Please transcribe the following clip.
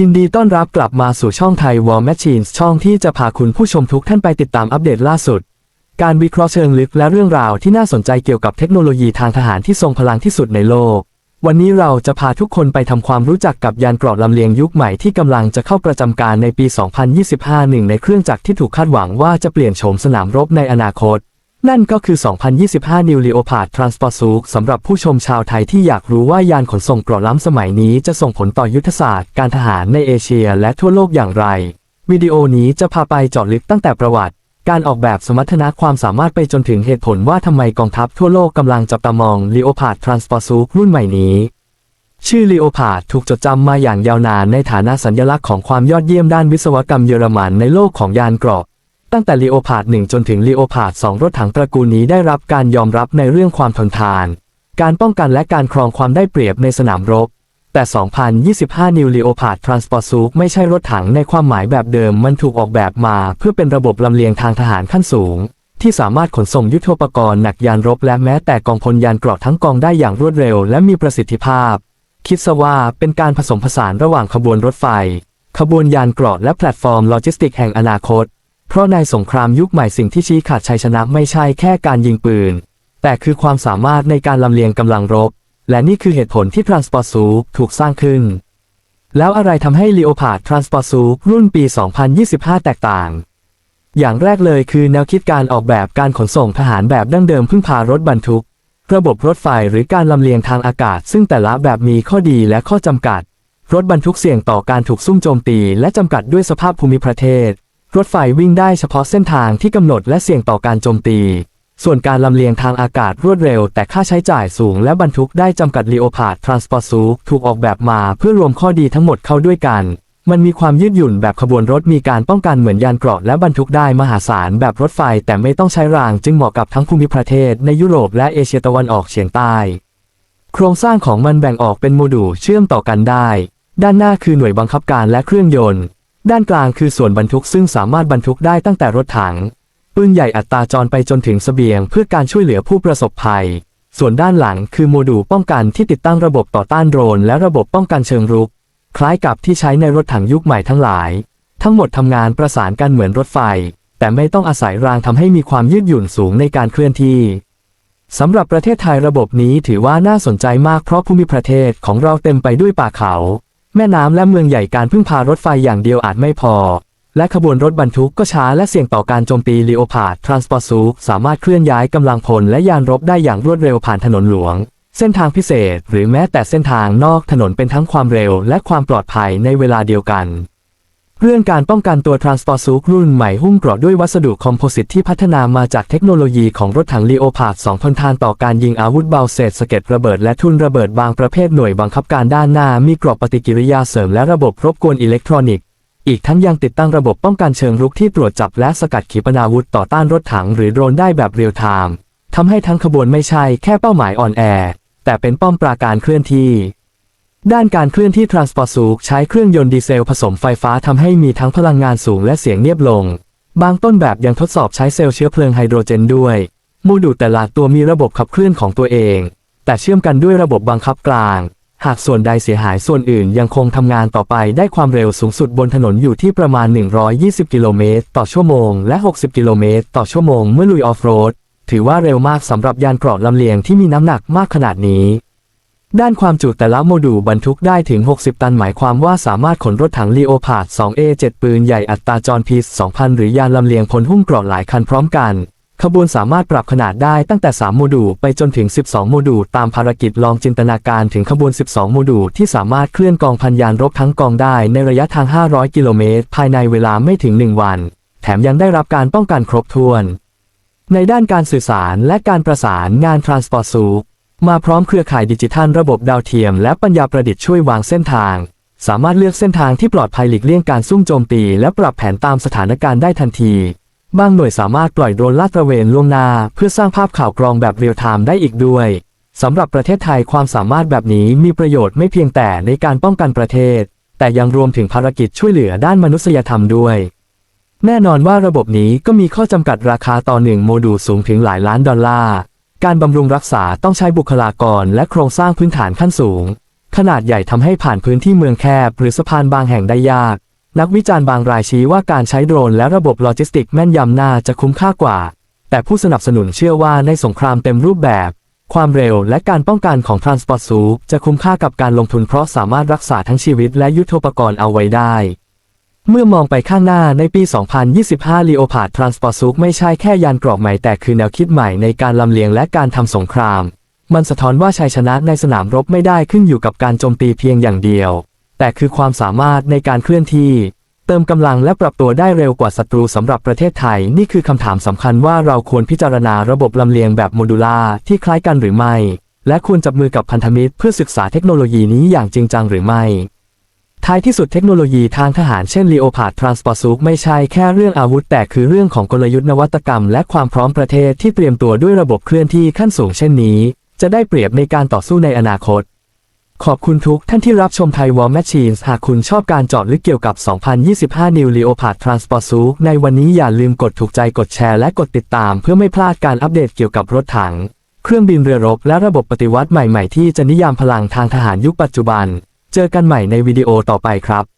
ยินดีต้อนรับกลับมาสู่ช่องไทย War Machines ช่องที่จะพาคุณผู้ชมทุกท่านไปติดตามอัปเดตล่าสุด การวิเคราะห์เชิงลึกและเรื่องราวที่น่าสนใจเกี่ยวกับเทคโนโลยีทางทหารที่ทรงพลังที่สุดในโลก วันนี้เราจะพาทุกคนไปทำความรู้จักกับยานเกราะลำเลียงยุคใหม่ที่กำลังจะเข้าประจำการในปี 2025หนึ่งในเครื่องจักรที่ถูกคาดหวังว่าจะเปลี่ยนโฉมสนามรบในอนาคต นั่นก็คือ 2025 New Leopard Transport Suit สำหรับผู้ชมชาวไทยที่อยากรู้ว่ายานขนส่งเกราะล้ำสมัยนี้จะส่งผลต่อยุทธศาสตร์ การทหารในเอเชียและทั่วโลกอย่างไร วิดีโอนี้จะพาไปเจาะลึกตั้งแต่ประวัติ การออกแบบสมรรถนะความสามารถไปจนถึงเหตุผลว่าทำไมกองทัพทั่วโลกกำลังจับตามอง Leopard Transport Suit รุ่นใหม่นี้ ชื่อ Leopard ถูกจดจำมาอย่างยาวนานในฐานะสัญลักษณ์ของความยอดเยี่ยมด้านวิศวกรรมเยอรมันในโลกของยานเกราะ ตั้งแต่ Leopard 1จนถึง Leopard 2รถถังตระกูลนี้ได้รับการยอมรับในเรื่องความทนทาน การป้องกันและการครองความได้เปรียบในสนามรบ แต่ 2025 New Leopard Transport Suit ไม่ใช่รถถังในความหมายแบบเดิมมันถูกออกแบบมา เพื่อเป็นระบบลำเลียงทางทหารขั้นสูง ที่สามารถขนส่งยุทโธปกรณ์หนักยานรบและแม้แต่กองพลยานเกราะทั้งกองได้อย่างรวดเร็วและมีประสิทธิภาพ คิดซะว่าเป็นการผสมผสานระหว่างขบวนรถไฟ ขบวนยานเกราะและแพลตฟอร์มโลจิสติกแห่งอนาคต เพราะในสงครามยุคใหม่สิ่งที่ชี้ขาดชัยชนะไม่ใช่แค่การยิงปืน แต่คือความสามารถในการลำเลียงกำลังรบ และนี่คือเหตุผลที่ Transport Suit ถูกสร้างขึ้น แล้วอะไรทำให้ Leopard Transport Suit รุ่นปี 2025 แตกต่าง อย่างแรกเลยคือแนวคิดการออกแบบการขนส่งทหารแบบดั้งเดิมพึ่งพารถบรรทุก ระบบรถไฟหรือการลำเลียงทางอากาศ ซึ่งแต่ละแบบมีข้อดีและข้อจำกัดรถบรรทุกเสี่ยงต่อการถูกซุ่มโจมตีและจำกัดด้วยสภาพภูมิประเทศ รถไฟวิ่งได้เฉพาะเส้นทางที่กำหนดและเสี่ยงต่อการโจมตี ส่วนการลำเลียงทางอากาศรวดเร็ว แต่ค่าใช้จ่ายสูงและบรรทุกได้จำกัด Leopard Transport Suit ถูกออกแบบมาเพื่อรวมข้อดีทั้งหมดเข้าด้วยกัน มันมีความยืดหยุ่นแบบขบวนรถมีการป้องกันเหมือนยานเกราะและบรรทุกได้มหาศาลแบบรถไฟ แต่ไม่ต้องใช้รางจึงเหมาะกับทั้งภูมิประเทศในยุโรปและเอเชียตะวันออกเฉียงใต้ โครงสร้างของมันแบ่งออกเป็นโมดูลเชื่อมต่อกันได้ ด้านหน้าคือหน่วยบังคับการและเครื่องยนต์ ด้านกลางคือส่วนบรรทุกซึ่งสามารถบรรทุกได้ตั้งแต่รถถัง ปืนใหญ่อัตราจรไปจนถึงเสบียงเพื่อการช่วยเหลือผู้ประสบภัย ส่วนด้านหลังคือโมดูลป้องกันที่ติดตั้งระบบต่อต้านโดรนและระบบป้องกันเชิงรุก คล้ายกับที่ใช้ในรถถังยุคใหม่ทั้งหลาย ทั้งหมดทำงานประสานกันเหมือนรถไฟ แต่ไม่ต้องอาศัยรางทำให้มีความยืดหยุ่นสูงในการเคลื่อนที่สำหรับประเทศไทยระบบนี้ถือว่าน่าสนใจมากเพราะภูมิประเทศของเราเต็มไปด้วยป่าเขา แม่น้ำและเมืองใหญ่การพึ่งพารถไฟอย่างเดียวอาจไม่พอ และขบวนรถบรรทุกก็ช้าและเสี่ยงต่อการโจมตี Leopard Transport Suit สามารถเคลื่อนย้ายกำลังพลและยานรบได้อย่างรวดเร็วผ่านถนนหลวง เส้นทางพิเศษ หรือแม้แต่เส้นทางนอกถนนเป็นทั้งความเร็วและความปลอดภัยในเวลาเดียวกัน เรื่องการป้องกันตัว Transport Suit รุ่นใหม่หุ้มเกราะด้วยวัสดุคอมโพสิตที่พัฒนามาจากเทคโนโลยีของรถถัง Leopard 2ทนทานต่อการยิงอาวุธเบาเศษสะเก็ดระเบิดและทุ่นระเบิดบางประเภทหน่วยบังคับการด้านหน้ามีกรอบปฏิกิริยาเสริมและระบบรบกวนอิเล็กทรอนิกส์อีกทั้งยังติดตั้งระบบป้องกันเชิงรุกที่ตรวจจับและสกัดขีปนาวุธต่อต้านรถถังหรือโดรนได้แบบเรียลไทม์ทำให้ทั้งขบวนไม่ใช่แค่เป้าหมายอ่อนแอแต่เป็นป้อมปราการเคลื่อนที่ ด้านการเคลื่อนที่ Transport Suit ใช้เครื่องยนต์ดีเซลผสมไฟฟ้าทำให้มีทั้งพลังงานสูงและเสียงเงียบลง บางต้นแบบยังทดสอบใช้เซลล์เชื้อเพลิงไฮโดรเจนด้วย โมดูลแต่ละตัวมีระบบขับเคลื่อนของตัวเอง แต่เชื่อมกันด้วยระบบบังคับกลาง หากส่วนใดเสียหายส่วนอื่นยังคงทำงานต่อไปได้ความเร็วสูงสุดบนถนนอยู่ที่ประมาณ 120 กิโลเมตรต่อชั่วโมง และ 60 กิโลเมตรต่อชั่วโมงเมื่อลุยออฟโรดถือว่าเร็วมากสำหรับยานเกราะลำเลียงที่มีน้ำหนักมากขนาดนี้ ด้านความจุแต่ละโมดูลบรรทุกได้ถึง 60 ตันหมายความว่าสามารถขนรถถัง Leopard 2A7 ปืนใหญ่อัตราจรพี2,000 หรือยานลำเลียงพลหุ้มเกราะหลายคันพร้อมกัน ขบวนสามารถปรับขนาดได้ตั้งแต่ 3 โมดูลไปจนถึง 12 โมดูลตามภารกิจลองจินตนาการถึงขบวน 12 โมดูลที่สามารถเคลื่อนกองพันยานรบทั้งกองได้ในระยะทาง 500 กิโลเมตร ภายในเวลาไม่ถึง 1 วัน แถมยังได้รับการป้องกันครบถ้วน ในด้านการสื่อสารและการประสานงาน Transport Suit มาพร้อมเครือข่ายดิจิทัลระบบดาวเทียม และปัญญาประดิษฐ์ช่วยวางเส้นทาง สามารถเลือกเส้นทางที่ปลอดภัยหลีกเลี่ยงการซุ่มโจมตี และปรับแผนตามสถานการณ์ได้ทันที บางหน่วยสามารถปล่อยโดรนลาดตระเวนล่วงหน้า เพื่อสร้างภาพข่าวกรองแบบเรียลไทม์ได้อีกด้วยสำหรับประเทศไทยความสามารถแบบนี้มีประโยชน์ไม่เพียงแต่ในการป้องกันประเทศ แต่ยังรวมถึงภารกิจช่วยเหลือด้านมนุษยธรรมด้วย แน่นอนว่าระบบนี้ก็มีข้อจำกัดราคาต่อหนึ่งโมดูลสูงถึงหลายล้านดอลลาร์ การบำรุงรักษาต้องใช้บุคลากรและโครงสร้างพื้นฐานขั้นสูง ขนาดใหญ่ทำให้ผ่านพื้นที่เมืองแคบ หรือสะพานบางแห่งได้ยาก นักวิจารณ์บางรายชี้ว่าการใช้โดรนและระบบโลจิสติกแม่นยำน่าจะคุ้มค่ากว่า แต่ผู้สนับสนุนเชื่อว่าในสงครามเต็มรูปแบบ ความเร็วและการป้องกันของ Transport s u จะคุ้มค่ากับการลงทุนเพราะสามารถรักษาทั้งชีวิตและยุทโธปกรณ์เอาไว้ได้ เมื่อมองไปข้างหน้าในปี 2025 Leopard Transport s u ไม่ใช่แค่ยานกรอกใหม่แต่คือแนวคิดใหม่ในการลำเลียงและการทำสงคราม มันสะท้อนว่าชัยชนะในสนามรบไม่ได้ขึ้นอยู่กับการโจมตีเพียงอย่างเดียว แต่คือความสามารถในการเคลื่อนที่ เติมกำลังและปรับตัวได้เร็วกว่าศัตรูสำหรับประเทศไทย นี่คือคำถามสำคัญว่าเราควรพิจารณาระบบลำเลียงแบบโมดูล่าที่คล้ายกันหรือไม่ และควรจับมือกับพันธมิตรเพื่อศึกษาเทคโนโลยีนี้อย่างจริงจังหรือไม่ ท้ายที่สุดเทคโนโลยีทางทหารเช่น Leopard Transport s u ไม่ใช่แค่เรื่องอาวุธ แต่คือเรื่องของกลยุทธ์นวัตกรรม และความพร้อมประเทศที่เตรียมตัวด้วยระบบเคลื่อนที่ขั้นสูงเช่นนี้ จะได้เปรียบในการต่อสู้ในอนาคต ขอบคุณทุกท่านที่รับชมไทย War Machines หากคุณชอบการเจาะลึกเกี่ยวกับ 2025 New Leopard Transport s u ในวันนี้อย่าลืมกดถูกใจกดแชร์และกดติดตาม เพื่อไม่พลาดการอัปเดตเกี่ยวกับรถถัง เครื่องบินเรือรบและระบบปฏิวัติใหม่ ๆ ที่จะนิยามพลังทางทหารยุคปัจจุบัน เจอกันใหม่ในวิดีโอต่อไปครับ